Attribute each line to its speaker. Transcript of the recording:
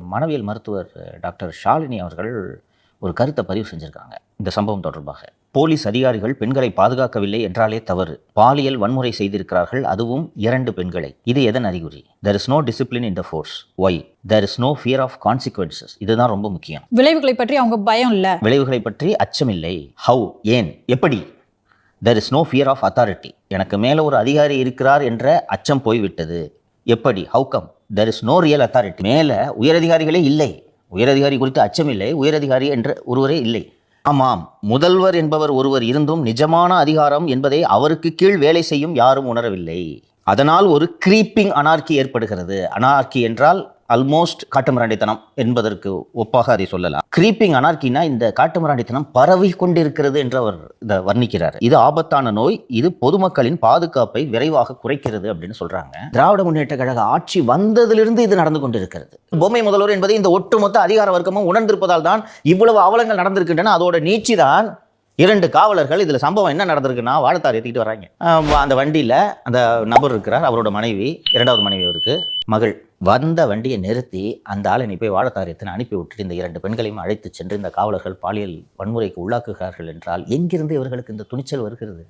Speaker 1: மனவியல் மருத்துவர் டாக்டர் ஷாலினி அவர்கள் ஒரு கருத்தை பதிவு செஞ்சிருக்காங்க. இந்த சம்பவம் தொடர்பாக போலீஸ் அதிகாரிகள் பெண்களை பாதுகாக்கவில்லை என்றாலே தவறு. பாலியல் வன்முறை செய்திருக்கிறார்கள் அதுவும் இரண்டு பெண்களை. இது எதன் அறிகுறி? There is no discipline in the force why there is no fear of consequences இதுதான் ரொம்ப முக்கியம்.
Speaker 2: விளைவுகளை பற்றி அவங்க பயம் இல்ல.
Speaker 1: விளைவுகளை பற்றி அச்சமில்லை ஹவு ஏன்? எப்படி? There is no fear of authority எனக்கு மேலே ஒரு அதிகாரி இருக்கிறார் என்ற அச்சம் போய்விட்டது. எப்படி? How come there is no real authority மேலே உயரதிகாரிகளே இல்லை. உயரதிகாரி குறித்து அச்சமில்லை உயரதிகாரி என்ற ஒருவரே இல்லை. ஆமாம் முதல்வர் என்பவர் ஒருவர் இருந்தும் நிஜமான அதிகாரம் என்பதை அவருக்கு கீழ் வேலை செய்யும் யாரும் உணரவில்லை. அதனால் ஒரு கிரீப்பிங் அனார்கி ஏற்படுகிறது. அனார்கி என்றால் அல்மோஸ்ட் காட்டுமிராண்டித்தனம் என்பதற்கு ஒப்பாக அதை சொல்லலாம். கிரீப்பிங் அனார்கினா இந்த காட்டுமிராண்டித்தனம் பரவி கொண்டிருக்கிறது என்று அவர் இதை வர்ணிக்கிறார். இது ஆபத்தான நோய் இது பொதுமக்களின் பாதுகாப்பை விரைவாக குறைக்கிறது அப்படின்னு சொல்றாங்க. திராவிட முன்னேற்ற கழக ஆட்சி வந்ததிலிருந்து இது நடந்து கொண்டிருக்கிறது. பொம்மை முதல்வர் என்பதை இந்த ஒட்டுமொத்த அதிகார வர்க்கமும் உணர்ந்திருப்பதால் தான் இவ்வளவு அவலங்கள் நடந்திருக்கின்றன. அதோட நீச்சிதான் இரண்டு காவலர்கள் இதில் சம்பவம் என்ன நடந்திருக்குன்னா வாழத்தார் ஏற்றிக்கிட்டு வராங்க அந்த வண்டியில் அந்த நபர் இருக்கிறார் அவரோட மனைவி இரண்டாவது மனைவி அவருக்கு மகள். வந்த வண்டியை நிறுத்தி அந்த ஆளை நீ போய் வாழைத்தார் அனுப்பி விட்டுட்டு இந்த இரண்டு பெண்களையும் அழைத்து சென்று இந்த காவலர்கள் பாலியல் வன்முறைக்கு உள்ளாக்குகிறார்கள் என்றால் எங்கிருந்து இவர்களுக்கு இந்த துணிச்சல் வருகிறது?